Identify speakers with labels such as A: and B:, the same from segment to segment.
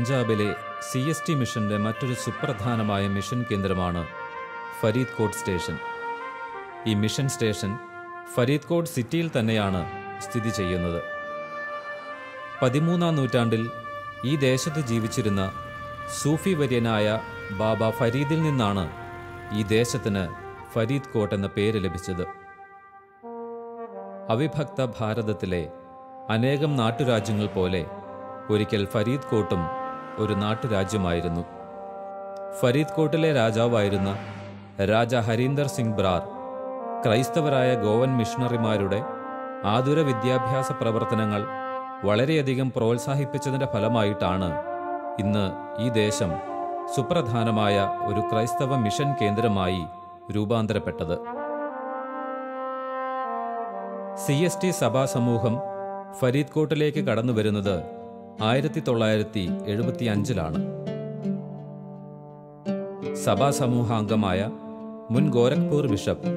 A: പഞ്ചാബിലെ C S T മിഷന്റെ മറ്റൊരു സുപ്രധാനമായ മിഷൻ കേന്ദ്രമാണ് ഫരീദ് കോട്ട് സ്റ്റേഷൻ. ഈ മിഷൻ സ്റ്റേഷൻ ഫരീദ് കോട്ട് സിറ്റിയിൽ തന്നെയാണ് സ്ഥിതി ചെയ്യുന്നത്. പതിമൂന്നാം നൂറ്റാണ്ടിൽ ഈ ദേശത്ത് ജീവിച്ചിരുന്ന സൂഫി വര്യനായ ബാബ ഫരീദിൽ നിന്നാണ് ഈ ദേശത്തിന് ഫരീദ് കോട്ട് എന്ന പേര് ലഭിച്ചത്. അവിഭക്ത ഭാരതത്തിലെ അനേകം നാട്ടുരാജ്യങ്ങൾ പോലെ ഒരിക്കൽ ഫരീദ് കോട്ടും ഒരു നാട്ടുരാജ്യമായിരുന്നു. ഫരീദ് കോട്ടിലെ രാജാവായിരുന്ന രാജ ഹരീന്ദർ സിംഗ് ബ്രാർ ക്രൈസ്തവരായ ഗോവൻ മിഷണറിമാരുടെ ആതുര വിദ്യാഭ്യാസ പ്രവർത്തനങ്ങൾ വളരെയധികം പ്രോത്സാഹിപ്പിച്ചതിന്റെ ഫലമായിട്ടാണ് ഇന്ന് ഈ ദേശം സുപ്രധാനമായ ഒരു ക്രൈസ്തവ മിഷൻ കേന്ദ്രമായി രൂപാന്തരപ്പെട്ടത്. സി. എസ്. ടി സഭാ സമൂഹം ഫരീദ് കടന്നു വരുന്നത് ആയിരത്തി തൊള്ളായിരത്തി എഴുപത്തി അഞ്ചിലാണ് സഭാ സമൂഹാംഗമായ മുൻ ഗോരഖ്പൂർ ബിഷപ്പ്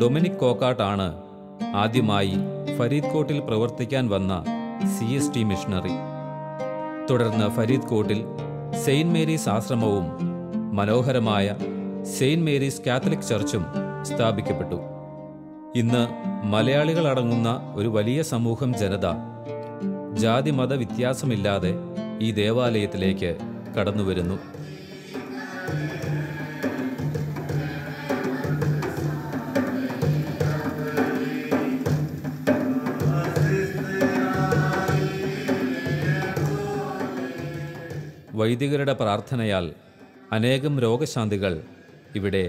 A: ഡൊമിനിക് കോക്കാട്ടാണ് ആദ്യമായി ഫരീദ് കോട്ടിൽ പ്രവർത്തിക്കാൻ വന്ന സി എസ് ടി മിഷണറി. തുടർന്ന് ഫരീദ് കോട്ടിൽ മേരീസ് ആശ്രമവും മനോഹരമായ സെയിന്റ് മേരീസ് കാത്തലിക് ചർച്ചും സ്ഥാപിക്കപ്പെട്ടു. ഇന്ന് മലയാളികളടങ്ങുന്ന ഒരു വലിയ സമൂഹം ജനത ജാതി മത വ്യത്യാസമില്ലാതെ ഈ ദേവാലയത്തിലേക്ക് കടന്നുവരുന്നു. വൈദികരുടെ പ്രാർത്ഥനയാൽ അനേകം രോഗശാന്തികൾ ഇവിടെ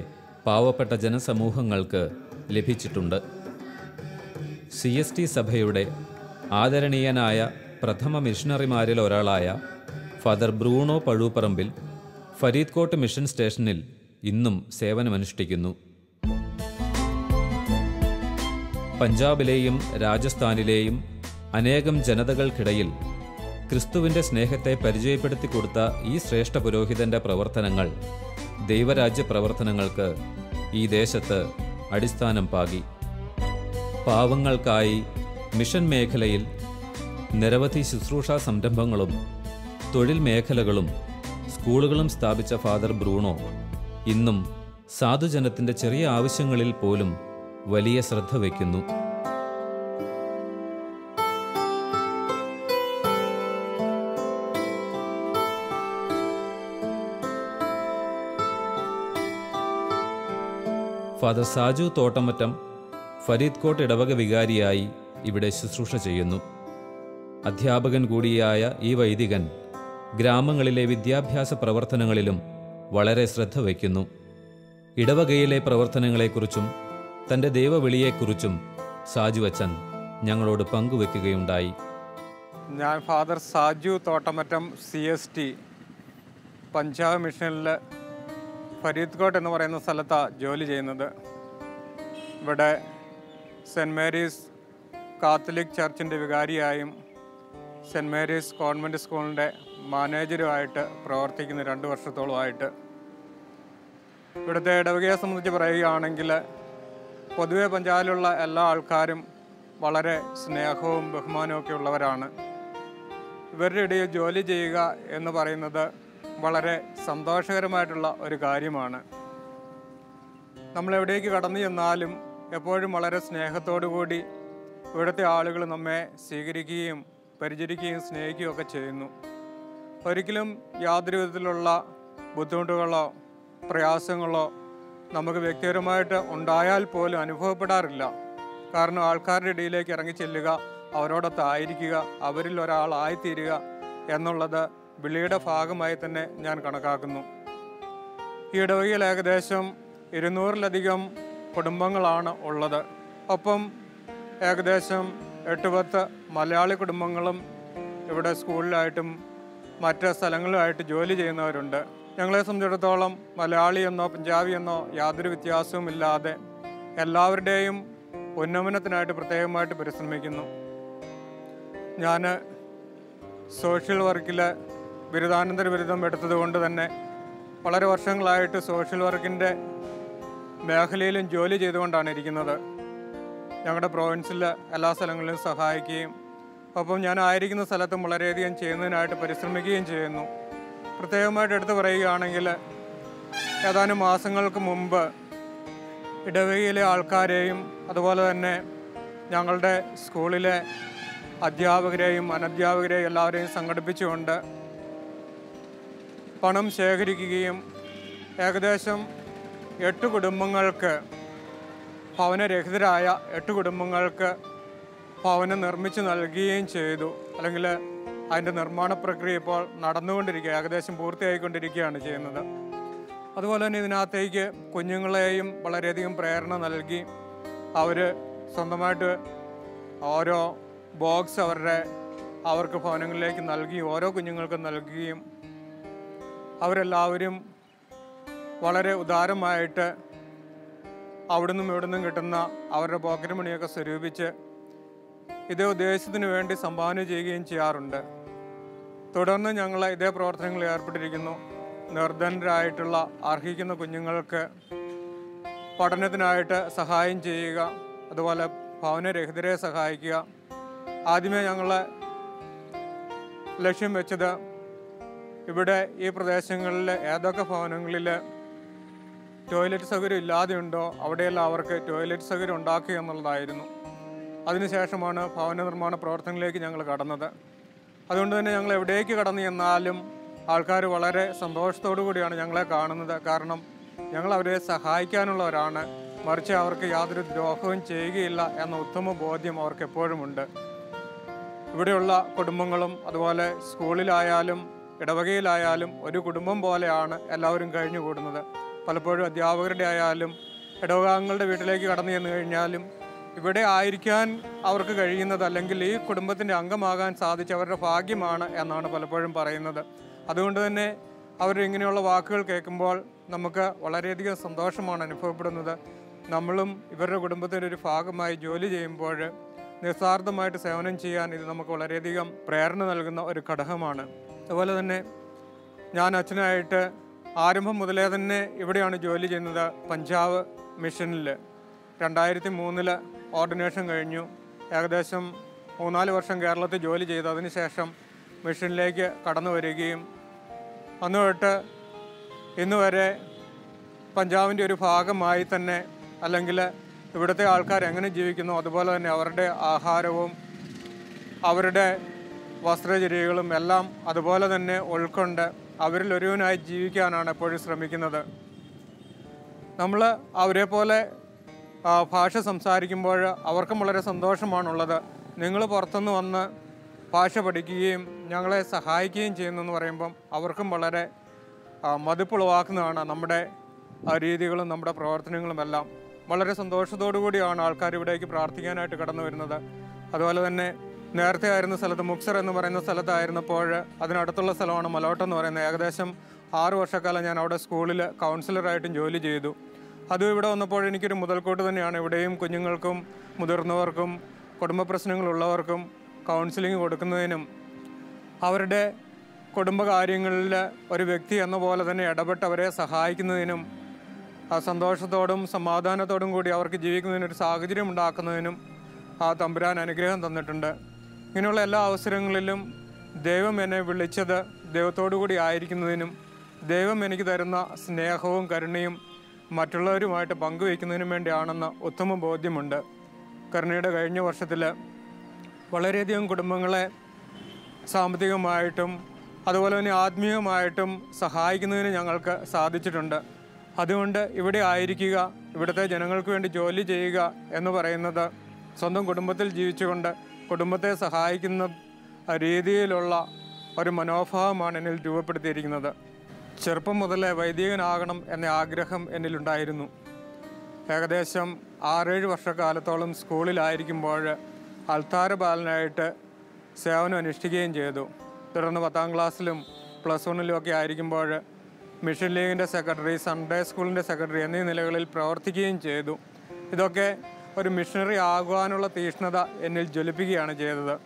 A: പാവപ്പെട്ട ജനസമൂഹങ്ങൾക്ക് ലഭിച്ചിട്ടുണ്ട്. സി എസ് ടി സഭയുടെ ആദരണീയനായ പ്രഥമ മിഷണറിമാരിൽ ഒരാളായ father Bruno Pazhupparambil Faridkot mission സ്റ്റേഷനിൽ ഇന്നും സേവനമനുഷ്ഠിക്കുന്നു. പഞ്ചാബിലെയും രാജസ്ഥാനിലെയും അനേകം ജനതകൾക്കിടയിൽ ക്രിസ്തുവിന്റെ സ്നേഹത്തെ പരിചയപ്പെടുത്തി കൊടുത്ത ഈ ശ്രേഷ്ഠ പുരോഹിതന്റെ പ്രവർത്തനങ്ങൾ ദൈവരാജ്യ പ്രവർത്തനങ്ങൾക്ക് ഈ ദേശത്ത് അടിസ്ഥാനം പാകി. പാവങ്ങൾക്കായി മിഷൻ മേഖലയിൽ നിരവധി ശുശ്രൂഷാ സംരംഭങ്ങളും തൊഴിൽ മേഖലകളും സ്കൂളുകളും സ്ഥാപിച്ച ഫാദർ ബ്രൂണോ ഇന്നും സാധുജനത്തിന്റെ ചെറിയ ആവശ്യങ്ങളിൽ പോലും വലിയ ശ്രദ്ധ വയ്ക്കുന്നു. ഫാദർ സാജു തോട്ടമറ്റം ഫരീദ്കോട്ട് ഇടവക വികാരിയായി ഇവിടെ ശുശ്രൂഷ ചെയ്യുന്നു. അധ്യാപകൻ കൂടിയായ ഈ വൈദികൻ ഗ്രാമങ്ങളിലെ വിദ്യാഭ്യാസ പ്രവർത്തനങ്ങളിലും വളരെ ശ്രദ്ധ വയ്ക്കുന്നു. ഇടവകയിലെ പ്രവർത്തനങ്ങളെക്കുറിച്ചും തന്റെ ദൈവവിളിയെക്കുറിച്ചും സാജു അച്ഛൻ ഞങ്ങളോട് പങ്കുവെക്കുകയുണ്ടായി.
B: ഞാൻ father Saju Thottamattam C S T Punjab മിഷനിൽ ഫരീദ് കോട്ട് എന്ന് പറയുന്ന സ്ഥലത്താണ് ജോലി ചെയ്യുന്നത്. ഇവിടെ സെന്റ് മേരീസ് കാത്തലിക് ചർച്ചിന്റെ വികാരിയായും സെന്റ് മേരീസ് കോൺവെന്റ് സ്കൂളിന്റെ മാനേജരുമായിട്ട് പ്രവർത്തിക്കുന്ന രണ്ട് വർഷത്തോളമായിട്ട് ഇവിടുത്തെ ഇടവകയെ സംബന്ധിച്ച് പറയുകയാണെങ്കിൽ പൊതുവെ പഞ്ചായത്തിലുള്ള എല്ലാ ആൾക്കാരും വളരെ സ്നേഹവും ബഹുമാനവും ഒക്കെ ഉള്ളവരാണ്. ഇവരുടെ ഇടയിൽ ജോലി ചെയ്യുക എന്ന് പറയുന്നത് വളരെ സന്തോഷകരമായിട്ടുള്ള ഒരു കാര്യമാണ്. നമ്മൾ എവിടേക്ക് കടന്നു ചെന്നാലും എപ്പോഴും വളരെ സ്നേഹത്തോടു കൂടി ഇവിടുത്തെ ആളുകൾ നമ്മെ സ്വീകരിക്കുകയും പരിചരിക്കുകയും സ്നേഹിക്കുകയും ഒക്കെ ചെയ്യുന്നു. ഒരിക്കലും യാതൊരു വിധത്തിലുള്ള ബുദ്ധിമുട്ടുകളോ പ്രയാസങ്ങളോ നമുക്ക് വ്യക്തിപരമായിട്ട് ഉണ്ടായാൽ പോലും അനുഭവപ്പെടാറില്ല. കാരണം ആൾക്കാരുടെ ഇടയിലേക്ക് ഇറങ്ങി ചെല്ലുക അവരോടൊത്തായിരിക്കുക അവരിൽ ഒരാളായിത്തീരുക എന്നുള്ളത് വിളിയുടെ ഭാഗമായി തന്നെ ഞാൻ കണക്കാക്കുന്നു. ഈ ഇടവകയിൽ ഏകദേശം ഇരുന്നൂറിലധികം കുടുംബങ്ങളാണ് ഉള്ളത്. ഒപ്പം ഏകദേശം എട്ട് പത്ത് മലയാളി കുടുംബങ്ങളും ഇവിടെ സ്കൂളിലായിട്ടും മറ്റ് സ്ഥലങ്ങളിലായിട്ട് ജോലി ചെയ്യുന്നവരുണ്ട്. ഞങ്ങളെ സംബന്ധിച്ചിടത്തോളം മലയാളി എന്നോ പഞ്ചാബി എന്നോ യാതൊരു വ്യത്യാസവും ഇല്ലാതെ എല്ലാവരുടെയും ഉന്നമനത്തിനായിട്ട് പ്രത്യേകമായിട്ട് പരിശ്രമിക്കുന്നു. ഞാൻ സോഷ്യൽ വർക്കിൽ ബിരുദാനന്തര ബിരുദം എടുത്തതുകൊണ്ട് തന്നെ വളരെ വർഷങ്ങളായിട്ട് സോഷ്യൽ വർക്കിന്റെ മേഖലയിലും ജോലി ചെയ്തുകൊണ്ടാണ് ഇരിക്കുന്നത്. ഞങ്ങളുടെ പ്രോവിൻസിലെ എല്ലാ സ്ഥലങ്ങളിലും സഹായിക്കുകയും ഒപ്പം ഞാൻ ആയിരിക്കുന്ന സ്ഥലത്തും വളരെയധികം ചെയ്യുന്നതിനായിട്ട് പരിശ്രമിക്കുകയും ചെയ്യുന്നു. പ്രത്യേകമായിട്ട് എടുത്തു പറയുകയാണെങ്കിൽ ഏതാനും മാസങ്ങൾക്ക് മുമ്പ് ഇടവകയിലെ ആൾക്കാരെയും അതുപോലെ തന്നെ ഞങ്ങളുടെ സ്കൂളിലെ അധ്യാപകരെയും അനധ്യാപകരെയും എല്ലാവരെയും സംഘടിപ്പിച്ചുകൊണ്ട് പണം ശേഖരിക്കുകയും ഏകദേശം എട്ട് കുടുംബങ്ങൾക്ക് ഭവനരഹിതരായ എട്ട് കുടുംബങ്ങൾക്ക് ഭവനം നിർമ്മിച്ച് നൽകുകയും ചെയ്തു. അല്ലെങ്കിൽ അതിന്റെ നിർമ്മാണ പ്രക്രിയ ഇപ്പോൾ നടന്നുകൊണ്ടിരിക്കുക ഏകദേശം പൂർത്തിയായിക്കൊണ്ടിരിക്കുകയാണ് ചെയ്യുന്നത്. അതുപോലെ തന്നെ ഇതിനകത്തേക്ക് കുഞ്ഞുങ്ങളെയും വളരെയധികം പ്രേരണ നൽകി അവർ സ്വന്തമായിട്ട് ഓരോ ബോക്സ് അവരുടെ അവർക്ക് ഭവനങ്ങളിലേക്ക് നൽകി ഓരോ കുഞ്ഞുങ്ങൾക്കും നൽകുകയും അവരെല്ലാവരും വളരെ ഉദാരമായിട്ട് അവിടുന്നും ഇവിടുന്നും കിട്ടുന്ന അവരുടെ പോക്കറ്റ് മണിയൊക്കെ സ്വരൂപിച്ച് ഇതേ ഉദ്ദേശത്തിന് വേണ്ടി സംഭാവന ചെയ്യുകയും ചെയ്യാറുണ്ട്. തുടർന്ന് ഞങ്ങൾ ഇതേ പ്രവർത്തനങ്ങളിൽ ഏർപ്പെട്ടിരിക്കുന്നു. നിർധനരായിട്ടുള്ള അർഹിക്കുന്ന കുഞ്ഞുങ്ങൾക്ക് പഠനത്തിനായിട്ട് സഹായം ചെയ്യുക അതുപോലെ ഭവനരഹിതരെ സഹായിക്കുക. ആദ്യമേ ഞങ്ങൾ ലക്ഷ്യം വെച്ചത് ഇവിടെ ഈ പ്രദേശങ്ങളിൽ ഏതൊക്കെ ഭവനങ്ങളിൽ ടോയ്ലറ്റ് സൗകര്യം ഇല്ലാതെയുണ്ടോ അവിടെയെല്ലാം അവർക്ക് ടോയ്ലറ്റ് സൗകര്യം ഉണ്ടാക്കുക എന്നുള്ളതായിരുന്നു. അതിനുശേഷമാണ് ഭവന നിർമ്മാണ പ്രവർത്തനങ്ങളിലേക്ക് ഞങ്ങൾ കടന്നത്. അതുകൊണ്ട് തന്നെ ഞങ്ങൾ എവിടേക്ക് കടന്നു ചെന്നാലും ആൾക്കാർ വളരെ സന്തോഷത്തോടു കൂടിയാണ് ഞങ്ങളെ കാണുന്നത്. കാരണം ഞങ്ങൾ അവരെ സഹായിക്കാനുള്ളവരാണ്. മറിച്ച് അവർക്ക് യാതൊരു ദ്രോഹവും ചെയ്യുകയില്ല എന്ന ഉത്തമ ബോധ്യം അവർക്ക് എപ്പോഴുമുണ്ട് ഇവിടെയുള്ള കുടുംബങ്ങളും അതുപോലെ സ്കൂളിലായാലും ഇടവകയിലായാലും ഒരു കുടുംബം പോലെയാണ് എല്ലാവരും കഴിഞ്ഞുകൂടുന്നത്. പലപ്പോഴും അധ്യാപകരുടെ ആയാലും ഇടവകാംഗങ്ങളുടെ വീട്ടിലേക്ക് കടന്നു ചെന്ന് കഴിഞ്ഞാലും ഇവിടെ ആയിരിക്കാൻ അവർക്ക് കഴിയുന്നത് അല്ലെങ്കിൽ ഈ കുടുംബത്തിന്റെ അംഗമാകാൻ സാധിച്ച അവരുടെ ഭാഗ്യമാണ് എന്നാണ് പലപ്പോഴും പറയുന്നത്. അതുകൊണ്ട് തന്നെ അവർ ഇങ്ങനെയുള്ള വാക്കുകൾ കേൾക്കുമ്പോൾ നമുക്ക് വളരെയധികം സന്തോഷമാണ് അനുഭവപ്പെടുന്നത്. നമ്മളും ഇവരുടെ കുടുംബത്തിന്റെ ഒരു ഭാഗമായി ജോലി ചെയ്യുമ്പോൾ നിസ്വാർത്ഥമായിട്ട് സേവനം ചെയ്യാൻ ഇത് നമുക്ക് വളരെയധികം പ്രേരണ നൽകുന്ന ഒരു ഘടകമാണ്. അതുപോലെ തന്നെ ഞാൻ അച്ഛനായിട്ട് ആരംഭം മുതലേ തന്നെ ഇവിടെയാണ് ജോലി ചെയ്യുന്നത് പഞ്ചാബ് മിഷനിൽ. രണ്ടായിരത്തി മൂന്നിൽ ഓർഡിനേഷൻ കഴിഞ്ഞു. ഏകദേശം മൂന്നാൽ വർഷം കേരളത്തിൽ ജോലി ചെയ്തു. അതിനുശേഷം മിഷനിലേക്ക് കടന്നു വരികയും അന്ന് തൊട്ട് ഇന്ന് വരെ പഞ്ചാബിന്റെ ഒരു ഭാഗമായി തന്നെ അല്ലെങ്കിൽ ഇവിടുത്തെ ആൾക്കാർ എങ്ങനെ ജീവിക്കുന്നു അതുപോലെ തന്നെ അവരുടെ ആഹാരവും അവരുടെ വസ്ത്രചര്യകളും എല്ലാം അതുപോലെ തന്നെ ഉൾക്കൊണ്ട് അവരിൽ ഒരുവനായി ജീവിക്കാനാണ് എപ്പോഴും ശ്രമിക്കുന്നത്. നമ്മൾ അവരെ പോലെ ഭാഷ സംസാരിക്കുമ്പോൾ അവർക്കും വളരെ സന്തോഷമാണുള്ളത്. നിങ്ങൾ പുറത്തുനിന്ന് വന്ന് ഭാഷ പഠിക്കുകയും ഞങ്ങളെ സഹായിക്കുകയും ചെയ്യുന്നു എന്ന് പറയുമ്പം അവർക്കും വളരെ മതിപ്പുളവാക്കുന്നതാണ് നമ്മുടെ രീതികളും നമ്മുടെ പ്രവർത്തനങ്ങളും എല്ലാം. വളരെ സന്തോഷത്തോടു കൂടിയാണ് ആൾക്കാർ ഇവിടേക്ക് പ്രാർത്ഥിക്കാനായിട്ട് കടന്നു വരുന്നത്. അതുപോലെ തന്നെ നേരത്തെ ആയിരുന്ന സ്ഥലത്ത് മുക്സർ എന്ന് പറയുന്ന സ്ഥലത്തായിരുന്നപ്പോൾ അതിനടുത്തുള്ള സ്ഥലമാണ് മലോട്ട എന്ന് പറയുന്നത്. ഏകദേശം ആറു വർഷക്കാലം ഞാൻ അവിടെ സ്കൂളിൽ കൗൺസിലറായിട്ടും ജോലി ചെയ്തു. അതും ഇവിടെ വന്നപ്പോൾ എനിക്കൊരു മുതൽക്കൂട്ട് തന്നെയാണ്. ഇവിടെയും കുഞ്ഞുങ്ങൾക്കും മുതിർന്നവർക്കും കുടുംബ പ്രശ്നങ്ങളുള്ളവർക്കും കൗൺസിലിംഗ് കൊടുക്കുന്നതിനും അവരുടെ കുടുംബകാര്യങ്ങളിൽ ഒരു വ്യക്തി എന്ന പോലെ തന്നെ ഇടപെട്ട് അവരെ സഹായിക്കുന്നതിനും ആ സന്തോഷത്തോടും സമാധാനത്തോടും കൂടി അവർക്ക് ജീവിക്കുന്നതിനൊരു സാഹചര്യം ഉണ്ടാക്കുന്നതിനും ആ തമ്പുരാൻ അനുഗ്രഹം തന്നിട്ടുണ്ട്. ഇങ്ങനെയുള്ള എല്ലാ അവസരങ്ങളിലും ദൈവം എന്നെ വിളിച്ചത് ദൈവത്തോടു കൂടി ആയിരിക്കുന്നതിനും ദൈവം എനിക്ക് തരുന്ന സ്നേഹവും കരുണയും മറ്റുള്ളവരുമായിട്ട് പങ്കുവയ്ക്കുന്നതിനും വേണ്ടിയാണെന്ന് ഉത്തമ ബോധ്യമുണ്ട്. കരുണയുടെ കഴിഞ്ഞ വർഷത്തിൽ വളരെയധികം കുടുംബങ്ങളെ സാമ്പത്തികമായിട്ടും അതുപോലെ തന്നെ ആത്മീയമായിട്ടും സഹായിക്കുന്നതിന് ഞങ്ങൾക്ക് സാധിച്ചിട്ടുണ്ട്. അതുകൊണ്ട് ഇവിടെ ആയിരിക്കുക ഇവിടുത്തെ ജനങ്ങൾക്ക് വേണ്ടി ജോലി ചെയ്യുക എന്ന് പറയുന്നത് സ്വന്തം കുടുംബത്തിൽ ജീവിച്ചുകൊണ്ട് കുടുംബത്തെ സഹായിക്കുന്ന രീതിയിലുള്ള ഒരു മനോഭാവമാണ് എന്നിൽ രൂപപ്പെടുത്തിയിരിക്കുന്നത്. ചെറുപ്പം മുതലേ വൈദികനാകണം എന്ന ആഗ്രഹം എന്നിലുണ്ടായിരുന്നു. ഏകദേശം ആറേഴ് വർഷക്കാലത്തോളം സ്കൂളിലായിരിക്കുമ്പോൾ അൽത്താര ബാലനായിട്ട് സേവനം അനുഷ്ഠിക്കുകയും ചെയ്തു. തുടർന്ന് പത്താം ക്ലാസ്സിലും പ്ലസ് വണ്ണിലും ഒക്കെ ആയിരിക്കുമ്പോൾ മിഷൻ ലീഗിന്റെ സെക്രട്ടറി സൺഡേ സ്കൂളിന്റെ സെക്രട്ടറി എന്നീ നിലകളിൽ പ്രവർത്തിക്കുകയും ചെയ്തു. ഇതൊക്കെ ഒരു മിഷണറി ആകുവാനുള്ള തീഷ്ണത എന്നിൽ ജ്വലിപ്പിക്കുകയാണ് ചെയ്തത്.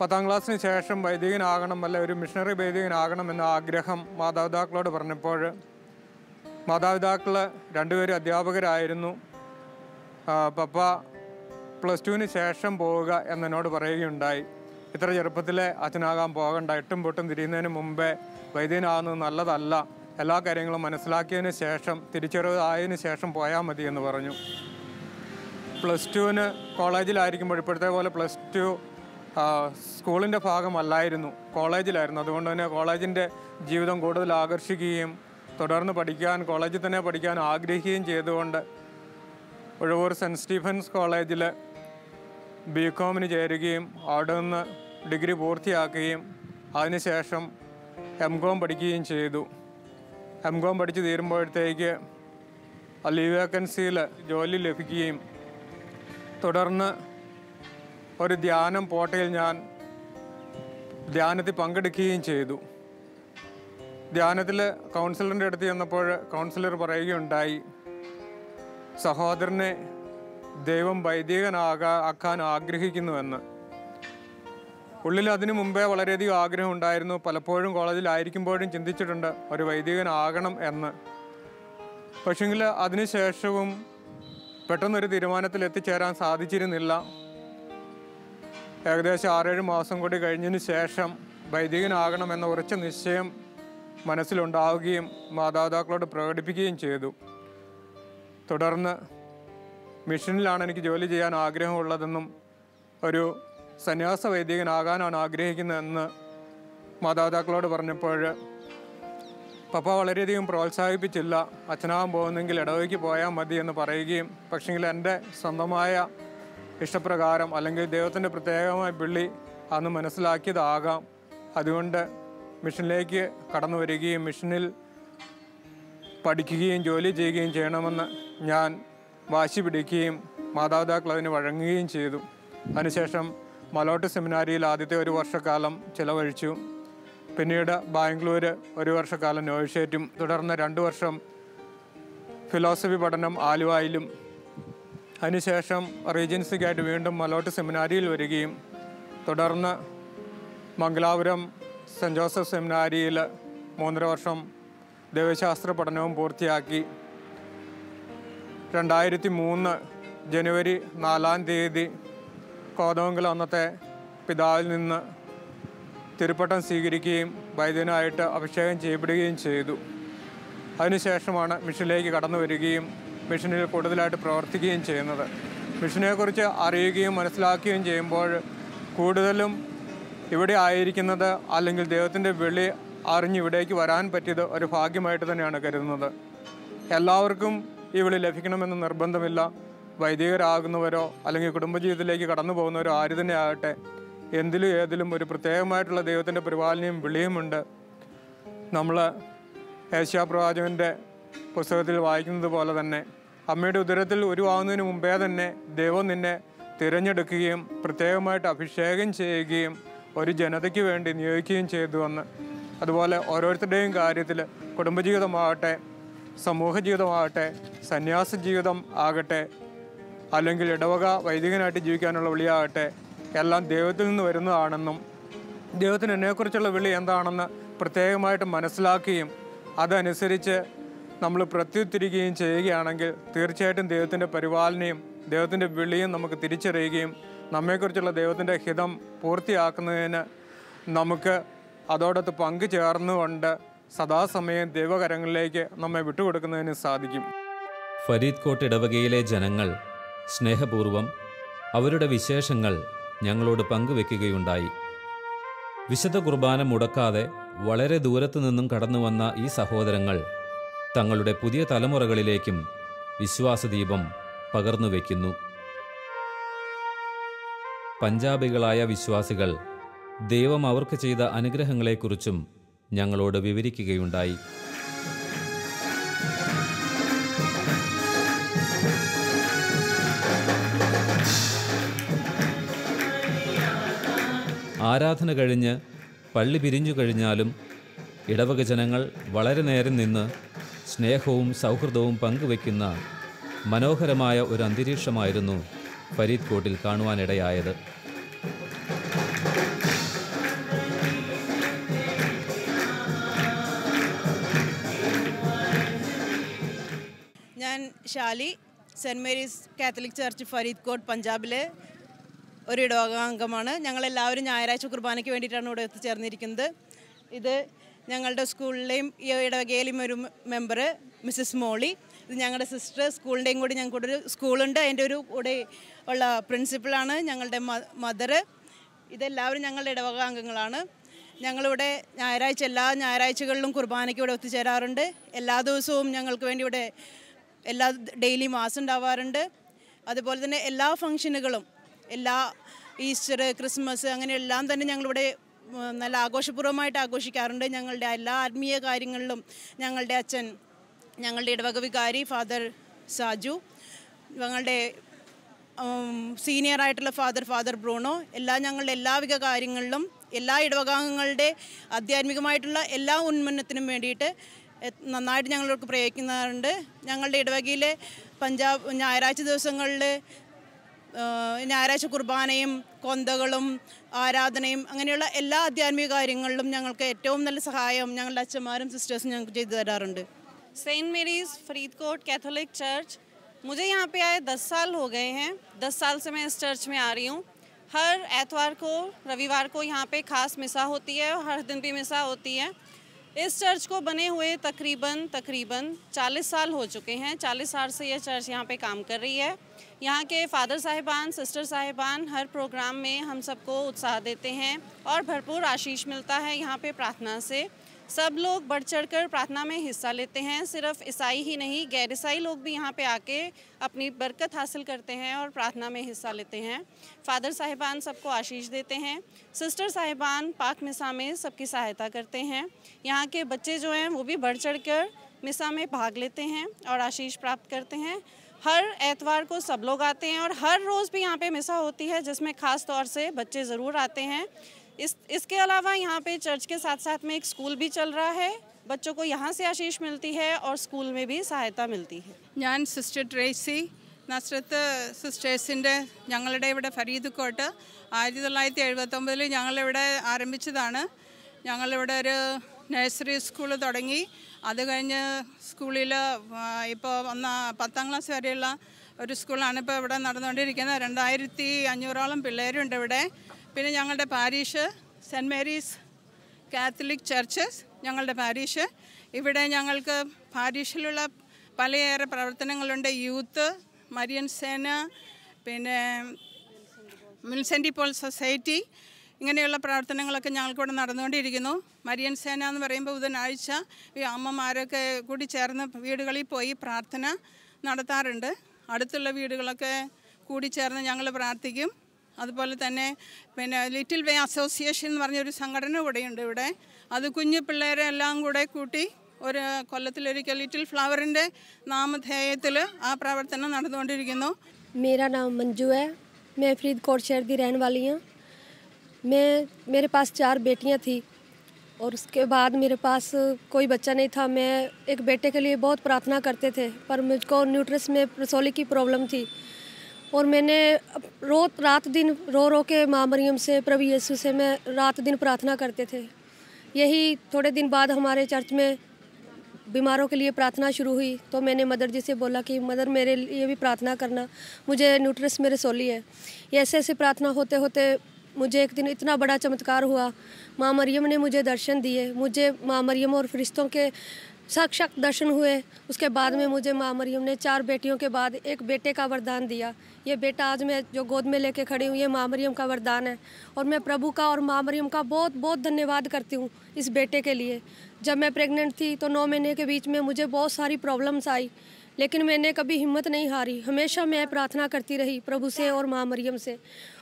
B: പത്താം ക്ലാസ്സിന് ശേഷം വൈദികനാകണം അല്ല ഒരു മിഷണറി വൈദികനാകണം എന്ന ആഗ്രഹം മാതാപിതാക്കളോട് പറഞ്ഞപ്പോൾ മാതാപിതാക്കൾ രണ്ടുപേരും അധ്യാപകരായിരുന്നു. പപ്പ പ്ലസ് ടുവിന് ശേഷം പോവുക എന്നോട് പറയുകയുണ്ടായി. ഇത്ര ചെറുപ്പത്തിലെ അച്ഛനാകാൻ പോകണ്ട എട്ടും പൊട്ടും തിരിയുന്നതിന് മുമ്പേ വൈദ്യനാകുന്നത് നല്ലതല്ല. എല്ലാ കാര്യങ്ങളും മനസ്സിലാക്കിയതിന് ശേഷം തിരിച്ചറിവായതിനു ശേഷം പോയാൽ മതി എന്ന് പറഞ്ഞു. പ്ലസ് ടുവിന് കോളേജിലായിരിക്കുമ്പോൾ ഇപ്പോഴത്തെ പോലെ പ്ലസ് ടു സ്കൂളിന്റെ ഭാഗമല്ലായിരുന്നു. കോളേജിലായിരുന്നു. അതുകൊണ്ട് തന്നെ കോളേജിന്റെ ജീവിതം കൂടുതൽ ആകർഷിക്കുകയും തുടർന്ന് പഠിക്കാൻ കോളേജിൽ തന്നെ പഠിക്കാൻ ആഗ്രഹിക്കുകയും ചെയ്തുകൊണ്ട് ഒഴിവൂർ സെന്റ് സ്റ്റീഫൻസ് കോളേജിൽ ബി കോമിന് ചേരുകയും അവിടെ നിന്ന് ഡിഗ്രി പൂർത്തിയാക്കുകയും അതിനുശേഷം എം കോം പഠിക്കുകയും ചെയ്തു. എം കോം പഠിച്ച് തീരുമ്പോഴത്തേക്ക് ലീവ് വേക്കൻസിയിൽ ജോലി ലഭിക്കുകയും തുടർന്ന് ഒരു ധ്യാനം പോട്ടയിൽ ഞാൻ ധ്യാനത്തിൽ പങ്കെടുക്കുകയും ചെയ്തു. ധ്യാനത്തിൽ കൗൺസിലറിന്റെ അടുത്ത് ചെന്നപ്പോൾ കൗൺസിലർ പറയുകയുണ്ടായി സഹോദരനെ ദൈവം വൈദികനാകാ ആക്കാൻ ആഗ്രഹിക്കുന്നുവെന്ന്. ഉള്ളിൽ അതിനു മുമ്പേ വളരെയധികം ആഗ്രഹം ഉണ്ടായിരുന്നു. പലപ്പോഴും കോളേജിലായിരിക്കുമ്പോഴും ചിന്തിച്ചിട്ടുണ്ട് ഒരു വൈദികനാകണം എന്ന്. പക്ഷെങ്കിൽ അതിനുശേഷവും പെട്ടെന്നൊരു തീരുമാനത്തിൽ എത്തിച്ചേരാൻ സാധിച്ചിരുന്നില്ല. ഏകദേശം ആറേഴ് മാസം കൂടി കഴിഞ്ഞതിന് ശേഷം വൈദികനാകണമെന്ന ഉറച്ച നിശ്ചയം മനസ്സിലുണ്ടാവുകയും മാതാപിതാക്കളോട് പ്രകടിപ്പിക്കുകയും ചെയ്തു. തുടർന്ന് മിഷനിലാണ് എനിക്ക് ജോലി ചെയ്യാൻ ആഗ്രഹമുള്ളതെന്നും ഒരു സന്യാസ വൈദികനാകാനാണ് ആഗ്രഹിക്കുന്നതെന്ന് മാതാപിതാക്കളോട് പറഞ്ഞപ്പോൾ പപ്പ വളരെയധികം പ്രോത്സാഹിപ്പിച്ചില്ല. അച്ഛനാകാൻ പോകുന്നെങ്കിൽ ഇടവയ്ക്ക് പോയാൽ മതി എന്ന് പറയുകയും പക്ഷെങ്കിൽ എന്റെ സ്വന്തമായ ഇഷ്ടപ്രകാരം അല്ലെങ്കിൽ ദൈവത്തിന്റെ പ്രത്യേകമായ പിള്ളി അന്ന് മനസ്സിലാക്കിയതാകാം. അതുകൊണ്ട് മിഷനിലേക്ക് കടന്നു വരികയും മിഷനിൽ പഠിക്കുകയും ജോലി ചെയ്യുകയും ചെയ്യണമെന്ന് ഞാൻ വാശി പിടിക്കുകയും മാതാപിതാക്കൾ അതിന് വഴങ്ങുകയും ചെയ്തു. അതിനുശേഷം മലോട്ട് സെമിനാരിയിൽ ആദ്യത്തെ ഒരു വർഷക്കാലം ചിലവഴിച്ചു. പിന്നീട് ബാംഗ്ലൂർ ഒരു വർഷക്കാലം നോയിഷേറ്റും തുടർന്ന് രണ്ട് വർഷം ഫിലോസഫി പഠനം ആലുവായിലും. അതിനുശേഷം റീജൻസിക്കായിട്ട് വീണ്ടും മലോട്ട് സെമിനാരിയിൽ വരികയും തുടർന്ന് മംഗലാപുരം സെന്റ് ജോസഫ് സെമിനാരിയിൽ മൂന്നര വർഷം ദൈവശാസ്ത്ര പഠനവും പൂർത്തിയാക്കി. രണ്ടായിരത്തി മൂന്ന് ജനുവരി നാലാം തീയതി കോതമംഗലം അന്നത്തെ പിതാവിൽ നിന്ന് തിരുപ്പട്ടം സ്വീകരിക്കുകയും വൈദ്യനായിട്ട് അഭിഷേകം ചെയ്യപ്പെടുകയും ചെയ്തു. അതിനുശേഷമാണ് മിഷനിലേക്ക് കടന്നു വരികയും മിഷനിൽ കൂടുതലായിട്ട് പ്രവർത്തിക്കുകയും ചെയ്യുന്നത്. മിഷനെക്കുറിച്ച് അറിയുകയും മനസ്സിലാക്കുകയും ചെയ്യുമ്പോൾ കൂടുതലും ഇവിടെ ആയിരിക്കുന്നത് അല്ലെങ്കിൽ ദൈവത്തിന്റെ വിളി അറിഞ്ഞ് ഇവിടേക്ക് വരാൻ പറ്റിയത് ഒരു ഭാഗ്യമായിട്ട് തന്നെയാണ് കരുതുന്നത്. എല്ലാവർക്കും ഈ വിളി ലഭിക്കണമെന്ന് നിർബന്ധമില്ല. വൈദികരാകുന്നവരോ അല്ലെങ്കിൽ കുടുംബജീവിതത്തിലേക്ക് കടന്നു പോകുന്നവരോ ആര് തന്നെ ആകട്ടെ എന്തിലും ഏതിലും ഒരു പ്രത്യേകമായിട്ടുള്ള ദൈവത്തിന്റെ പരിപാലനയും വിളിയുമുണ്ട് നമ്മൾ ഏഷ്യാപ്രവാചകന്റെ പുസ്തകത്തിൽ വായിക്കുന്നത് പോലെ തന്നെ അമ്മയുടെ ഉദരത്തിൽ ഉരുവാകുന്നതിന് മുമ്പേ തന്നെ ദൈവം നിന്നെ തിരഞ്ഞെടുക്കുകയും പ്രത്യേകമായിട്ട് അഭിഷേകം ചെയ്യുകയും ഒരു ജനതയ്ക്ക് വേണ്ടി നിയോഗിക്കുകയും ചെയ്തുവെന്ന്. അതുപോലെ ഓരോരുത്തരുടെയും കാര്യത്തിൽ കുടുംബജീവിതമാകട്ടെ സമൂഹ ജീവിതമാകട്ടെ സന്യാസ ജീവിതം ആകട്ടെ അല്ലെങ്കിൽ ഇടവക വൈദികനായിട്ട് ജീവിക്കാനുള്ള വിളിയാകട്ടെ എല്ലാം ദൈവത്തിൽ നിന്ന് വരുന്നതാണെന്നും ദൈവത്തിന് എന്നെക്കുറിച്ചുള്ള വിളി എന്താണെന്ന് പ്രത്യേകമായിട്ട് മനസ്സിലാക്കുകയും അതനുസരിച്ച് നമ്മൾ പ്രത്യുത്തിരിക്കുകയും ചെയ്യുകയാണെങ്കിൽ തീർച്ചയായിട്ടും ദൈവത്തിന്റെ പരിപാലനയും ദൈവത്തിന്റെ വിളിയും നമുക്ക് തിരിച്ചറിയുകയും നമ്മെക്കുറിച്ചുള്ള ദൈവത്തിന്റെ ഹിതം പൂർത്തിയാക്കുന്നതിന് നമുക്ക് അതോടൊത്ത് പങ്കു ചേർന്നുകൊണ്ട് സദാസമയം ദൈവകരങ്ങളിലേക്ക് നമ്മെ വിട്ടുകൊടുക്കുന്നതിന് സാധിക്കും.
A: ഫരീദ് കോട്ട് ഇടവകയിലെ ജനങ്ങൾ സ്നേഹപൂർവം അവരുടെ വിശേഷങ്ങൾ ഞങ്ങളോട് പങ്കുവെക്കുകയുണ്ടായി. വിശുദ്ധ കുർബാന മുടക്കാതെ വളരെ ദൂരത്തു നിന്നും കടന്നു വന്ന ഈ സഹോദരങ്ങൾ തങ്ങളുടെ പുതിയ തലമുറകളിലേക്കും വിശ്വാസദീപം പകർന്നുവെക്കുന്നു. പഞ്ചാബികളായ വിശ്വാസികൾ ദൈവം അവർക്ക് ചെയ്ത അനുഗ്രഹങ്ങളെക്കുറിച്ചും ഞങ്ങളോട് വിവരിക്കുകയുണ്ടായി. ആരാധന കഴിഞ്ഞ് പള്ളി പിരിഞ്ഞു കഴിഞ്ഞാലും ഇടവക ജനങ്ങൾ വളരെ നേരം നിന്ന് സ്നേഹവും സൗഹൃദവും പങ്കുവയ്ക്കുന്ന മനോഹരമായ ഒരു അന്തരീക്ഷമായിരുന്നു ഫരീദ് കോട്ടിൽ കാണുവാനിടയായത്.
C: ഞാൻ Shali Saint Mary's Catholic church Faridkot പഞ്ചാബിലെ ഒരു ഇടവകാംഗമാണ്. ഞങ്ങളെല്ലാവരും ഞായറാഴ്ച കുർബാനയ്ക്ക് വേണ്ടിയിട്ടാണ് ഇവിടെ എത്തിച്ചേർന്നിരിക്കുന്നത്. ഇത് ഞങ്ങളുടെ സ്കൂളിലെയും ഈ ഇടവകയിലെയും ഒരു മെമ്പർ മിസ്സസ് മോളി. ഇത് ഞങ്ങളുടെ സിസ്റ്റർ സ്കൂളിന്റെയും കൂടി ഞങ്ങൾക്ക് ഒരു സ്കൂളുണ്ട്. അതിന്റെ ഒരു കൂടെ ഉള്ള പ്രിൻസിപ്പളാണ് ഞങ്ങളുടെ മദർ ഇതെല്ലാവരും ഞങ്ങളുടെ ഇടവക അംഗങ്ങളാണ് ഞങ്ങളിവിടെ ഞായറാഴ്ച എല്ലാ ഞായറാഴ്ചകളിലും കുർബാനയ്ക്ക് ഇവിടെ ഒത്തുചേരാറുണ്ട് എല്ലാ ദിവസവും ഞങ്ങൾക്ക് വേണ്ടി ഇവിടെ എല്ലാ ഡെയിലി മാസം ഉണ്ടാവാറുണ്ട്. അതുപോലെ തന്നെ എല്ലാ ഫംഗ്ഷനുകളും എല്ലാ ഈസ്റ്റർ ക്രിസ്മസ് അങ്ങനെ എല്ലാം തന്നെ ഞങ്ങളിവിടെ നല്ല ആഘോഷപൂർവമായിട്ട് ആഘോഷിക്കാറുണ്ട്. ഞങ്ങളുടെ എല്ലാ ആത്മീയ കാര്യങ്ങളിലും ഞങ്ങളുടെ അച്ഛൻ ഞങ്ങളുടെ ഇടവക വികാരി ഫാദർ സാജു ഞങ്ങളുടെ സീനിയർ ആയിട്ടുള്ള ഫാദർ ഫാദർ ബ്രൂണോ എല്ലാ ഞങ്ങളുടെ എല്ലാവിധ കാര്യങ്ങളിലും എല്ലാ ഇടവകാംഗങ്ങളുടെ ആധ്യാത്മികമായിട്ടുള്ള എല്ലാ ഉന്മന്നത്തിനും വേണ്ടിയിട്ട് നന്നായിട്ട് ഞങ്ങൾക്ക് പ്രയോഗിക്കുന്നുണ്ട് ഞങ്ങളുടെ ഇടവകയിലെ പഞ്ചാബ് ഞായറാഴ്ച ദിവസങ്ങളിൽ ഞായറാഴ്ച കുർബാനയും കൊന്തകളും ആരാധനയും അങ്ങനെയുള്ള എല്ലാ ആധ്യാത്മിക കാര്യങ്ങളിലും ഞങ്ങൾക്ക് ഏറ്റവും നല്ല സഹായം ഞങ്ങളുടെ അച്ഛന്മാരും സിസ്റ്റേഴ്സും ഞങ്ങൾക്ക് ചെയ്തു തരാറുണ്ട്
D: Saint Mary's Faridkot Catholic church मुझे यहाँ पे आए दस साल हो गए हैं दस साल से मैं इस चर्च में आ रही हूँ हर एतवार को रविवार को यहाँ पे खास मिसा होती है और हर दिन भी मिसा होती है इस चर्च को बने हुए तकरीबन तकरीबन 40 साल हो चुके हैं। 40 साल से यह चर्च यहाँ पे काम कर रही है। यहाँ के फादर साहिबान, सिस्टर साहिबान, हर प्रोग्राम में हम सबको उत्साह देते हैं और भरपूर आशीष मिलता है यहाँ पे प्रार्थना से। सब लोग बढ़ चढ़कर प्रार्थना में हिस्सा लेते हैं, सिर्फ़ ईसाई ही नहीं, गैर ईसाई लोग भी यहाँ पे आके अपनी बरकत हासिल करते हैं और प्रार्थना में हिस्सा लेते हैं। फादर साहिबान सबको आशीष देते हैं, सिस्टर साहिबान पाक मिसा में सबकी सहायता करते हैं। यहाँ के बच्चे जो हैं, वो भी बढ़ चढ़ कर मिसा में भाग लेते हैं और आशीष प्राप्त करते हैं। हर एतवार को सब लोग आते हैं और हर रोज़ भी यहाँ पे मिसा होती है, जिसमें ख़ास तौर से बच्चे ज़रूर आते हैं। इस इसके अलावा यहाँ पे चर्च के साथ साथ में एक स्कूल भी चल रहा है बच्चों को यहाँ से आशीष मिलती है और स्कूल में भी सहायता मिलती है
E: ഞാൻ സിസ്റ്റർ ട്രേസി നസ്രത്ത് സിസ്റ്റേഴ്സിൻ്റെ ഞങ്ങളുടെ ഇവിടെ ഫരീദ് കോട്ട് ആയിരത്തി തൊള്ളായിരത്തി എഴുപത്തൊമ്പതിൽ ഞങ്ങളിവിടെ ആരംഭിച്ചതാണ് ഞങ്ങളിവിടെ ഒരു നഴ്സറി സ്കൂൾ തുടങ്ങി അത് കഴിഞ്ഞ് സ്കൂളിൽ ഇപ്പോൾ വന്ന പത്താം ക്ലാസ് വരെയുള്ള ഒരു സ്കൂളാണ് ഇപ്പോൾ ഇവിടെ നടന്നുകൊണ്ടിരിക്കുന്നത് രണ്ടായിരത്തി അഞ്ഞൂറോളം പിള്ളേരുണ്ട് ഇവിടെ പിന്നെ ഞങ്ങളുടെ parish Saint Mary's Catholic churches ഞങ്ങളുടെ പാരീഷ്. ഇവിടെ ഞങ്ങൾക്ക് പാരീഷിലുള്ള പലയേറെ പ്രവർത്തനങ്ങളുണ്ട്. യൂത്ത് മരിയൻ സേന പിന്നെ മുൻസെന്റി പോൾ സൊസൈറ്റി ഇങ്ങനെയുള്ള പ്രവർത്തനങ്ങളൊക്കെ ഞങ്ങൾക്കിവിടെ നടന്നുകൊണ്ടിരിക്കുന്നു. മരിയൻ സേന എന്ന് പറയുമ്പോൾ ബുധനാഴ്ച ഈ അമ്മമാരൊക്കെ കൂടി ചേർന്ന് വീടുകളിൽ പോയി പ്രാർത്ഥന നടത്താറുണ്ട്. അടുത്തുള്ള വീടുകളൊക്കെ കൂടി ചേർന്ന് ഞങ്ങൾ പ്രാർത്ഥിക്കും. അതുപോലെ തന്നെ പിന്നെ ലിറ്റിൽ വേ അസോസിയേഷൻ എന്ന് പറഞ്ഞൊരു സംഘടന കൂടെയുണ്ട് ഇവിടെ അത് കുഞ്ഞു പിള്ളേരെ എല്ലാം കൂടെ കൂട്ടി ഒരു കൊല്ലത്തിലൊരിക്കൽ ലിറ്റിൽ ഫ്ലവറിൻ്റെ നാമധേയത്തിൽ ആ പ്രവർത്തനം നടന്നുകൊണ്ടിരിക്കുന്നു
F: मेरा नाम मंजू है मैं फरीदकोट शहर की रहने वाली हूँ मैं मेरे पास चार बेटियाँ थी और उसके बाद मेरे पास कोई बच्चा नहीं था मैं एक बेटे के लिए बहुत प्रार्थना करते थे पर मुझको न्यूट्रस में रसोली की प्रॉब्लम थी और मैंने रो रात दिन रो रो के माँ मरियम से, प्रभु यीशु से मैं रात दिन प्रार्थना करते थे। यही थोड़े दिन बाद हमारे चर्च में बीमारों के लिए प्रार्थना शुरू हुई तो मैंने मदर जी से बोला कि, मदर, मेरे लिए भी प्रार्थना करना। मुझे न्यूट्रस मेरे सोली है। ऐसे ऐसे प्रार्थना होते होते मुझे एक दिन इतना बड़ा चमत्कार हुआ। माँ मरियम ने मुझे दर्शन दिए। मुझे माँ मरियम और फरिश्तों के साक्षात दर्शन हुए। उसके बाद में मुझे माँ मरियम ने चार बेटियों के बाद एक बेटे का वरदान दिया। ये बेटा आज मैं जो गोद में लेके खड़ी हूँ, ये माँ मरियम का वरदान है। और मैं प्रभु का और माँ मरियम का बहुत बहुत धन्यवाद करती हूँ इस बेटे के लिए। जब मैं प्रेग्नेंट थी तो नौ महीने के बीच में मुझे बहुत सारी प्रॉब्लम्स आई, लेकिन मैंने कभी हिम्मत नहीं हारी। हमेशा मैं प्रार्थना करती रही प्रभु से और माँ मरियम से।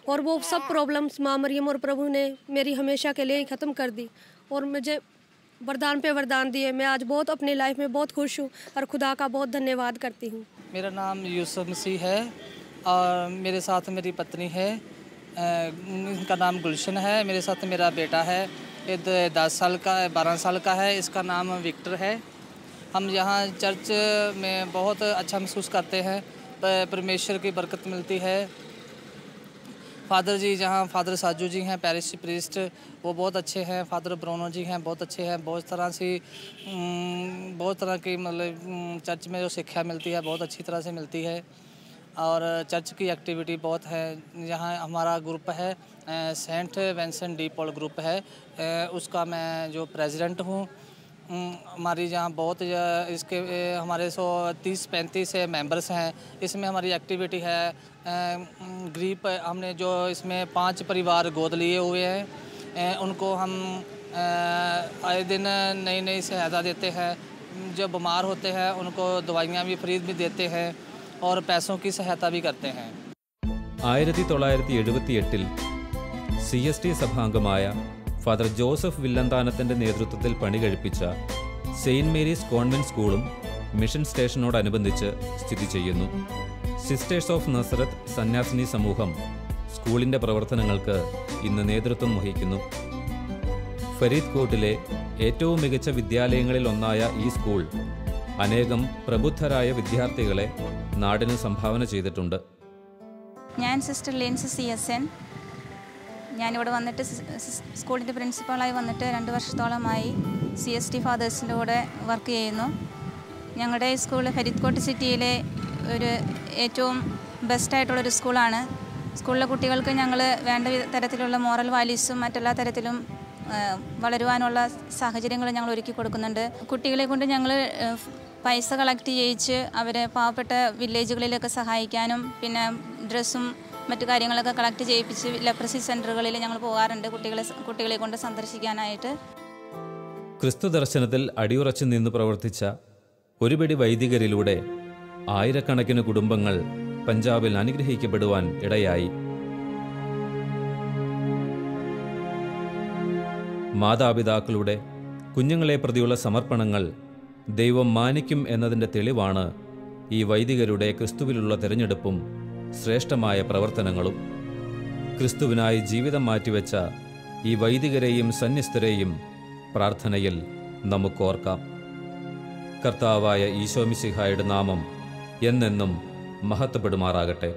F: और वो सब प्रॉब्लम्स माँ मरियम और प्रभु ने मेरी हमेशा के लिए ही ख़त्म कर दी। और मुझे वरदान पे वरदान दिए। मैं आज बहुत अपनी लाइफ में बहुत खुश हूँ और खुदा का बहुत धन्यवाद करती हूँ।
G: मेरा नाम यूसुफ मसीह है और मेरे साथ मेरी पत्नी है। इनका नाम गुलशन है। मेरे साथ मेरा बेटा है। ये दस साल का बारह साल का है। इसका नाम विक्टर है। हम यहाँ चर्च में बहुत अच्छा महसूस करते हैं। परमेश्वर की बरकत मिलती है। फादर जी, जहाँ फादर साजू जी हैं पैरिस प्रिस्ट, वो बहुत अच्छे हैं। फादर ब्रोनो जी हैं, बहुत अच्छे हैं। बहुत तरह से बहुत तरह की मतलब चर्च में जो शिक्षा मिलती है, बहुत अच्छी तरह से मिलती है। और चर्च की एक्टिविटी बहुत है। यहाँ हमारा ग्रुप है Saint Vincent de Paul group है। उसका मैं जो प्रेसिडेंट हूँ। हमारी यहाँ बहुत ज- इसके अ, हमारे सौ तीस पैंतीस मेंबर्स हैं इसमें हमारी एक्टिविटी है ग्रीप हमने जो इसमें पांच परिवार गोद लिए हुए हैं अ, उनको हम अ, आए दिन नई नई सहायता देते हैं जो बीमार होते हैं उनको दवाइयाँ भी फ्री भी देते हैं और पैसों की सहायता भी करते हैं
A: ആയിരത്തി തൊള്ളായിരത്തി എഴുപത്തിയെട്ടിൽ C S T സഭാംഗമായ father Joseph വില്ലന്താനത്തിന്റെ നേതൃത്വത്തിൽ പണി കഴിപ്പിച്ച സെയിന്റ് മേരീസ് കോൺവെന്റ് സ്കൂളും മിഷൻ സ്റ്റേഷനോടനുബന്ധിച്ച് സ്ഥിതി ചെയ്യുന്നു. സിസ്റ്റേഴ്സ് ഓഫ് നസറത്ത് സന്യാസിനി സമൂഹം സ്കൂളിന്റെ പ്രവർത്തനങ്ങൾക്ക് ഇന്ന് നേതൃത്വം വഹിക്കുന്നു. ഫരീദ് കോട്ടിലെ ഏറ്റവും മികച്ച വിദ്യാലയങ്ങളിൽ ഒന്നായ ഈ സ്കൂൾ അനേകം പ്രബുദ്ധരായ വിദ്യാർത്ഥികളെ നാടിന് സംഭാവന ചെയ്തിട്ടുണ്ട്.
H: ഞാൻ sister Lins C S N ഞാനിവിടെ വന്നിട്ട് സ്കൂളിന്റെ പ്രിൻസിപ്പാളായി വന്നിട്ട് രണ്ട് വർഷത്തോളമായി സി എസ് ടി ഫാദേഴ്സിന്റെ കൂടെ വർക്ക് ചെയ്യുന്നു. ഞങ്ങളുടെ സ്കൂൾ ഫരീദ്കോട്ട് സിറ്റിയിലെ ഒരു ഏറ്റവും ബെസ്റ്റായിട്ടുള്ളൊരു സ്കൂളാണ്. സ്കൂളിലെ കുട്ടികൾക്ക് ഞങ്ങൾ വേണ്ട തരത്തിലുള്ള മോറൽ വാല്യൂസും മറ്റെല്ലാ തരത്തിലും വളരുവാനുള്ള സാഹചര്യങ്ങൾ ഞങ്ങൾ ഒരുക്കി കൊടുക്കുന്നുണ്ട്. കുട്ടികളെ കൊണ്ട് ഞങ്ങൾ പൈസ കളക്ട് ചെയ്യിച്ച് അവരെ പാവപ്പെട്ട വില്ലേജുകളിലൊക്കെ സഹായിക്കാനും പിന്നെ ഡ്രസ്സും മറ്റു കാര്യങ്ങളൊക്കെ കളക്ട് ചെയ്യിപ്പിച്ച് ലെപ്രസി സെന്ററുകളിൽ ഞങ്ങൾ പോകാറുണ്ട് കുട്ടികളെ കുട്ടികളെ കൊണ്ട് സന്ദർശിക്കാനായിട്ട്.
A: ക്രിസ്തു ദർശനത്തിൽ അടിയുറച്ചു നിന്ന് പ്രവർത്തിച്ച ഒരുപിടി വൈദികരിലൂടെ ആയിരക്കണക്കിന് കുടുംബങ്ങൾ പഞ്ചാബിൽ അനുഗ്രഹിക്കപ്പെടുവാൻ ഇടയായി. മാതാപിതാക്കളുടെ കുഞ്ഞുങ്ങളെ പ്രതിയുള്ള സമർപ്പണങ്ങൾ ദൈവം മാനിക്കും എന്നതിന്റെ തെളിവാണ് ഈ വൈദികരുടെ ക്രിസ്തുവിലുള്ള തിരഞ്ഞെടുപ്പും ശ്രേഷ്ഠമായ പ്രവർത്തനങ്ങളും ക്രിസ്തുവിനായി ജീവിതം മാറ്റിവെച്ച ഈ വൈദികരെയും സന്യസ്തരെയും പ്രാർത്ഥനയിൽ നമുക്കോർക്കാം കർത്താവായ ഈശോമിസിഹായുടെ നാമം എന്നെന്നും മഹത്വപ്പെടുമാറാകട്ടെ.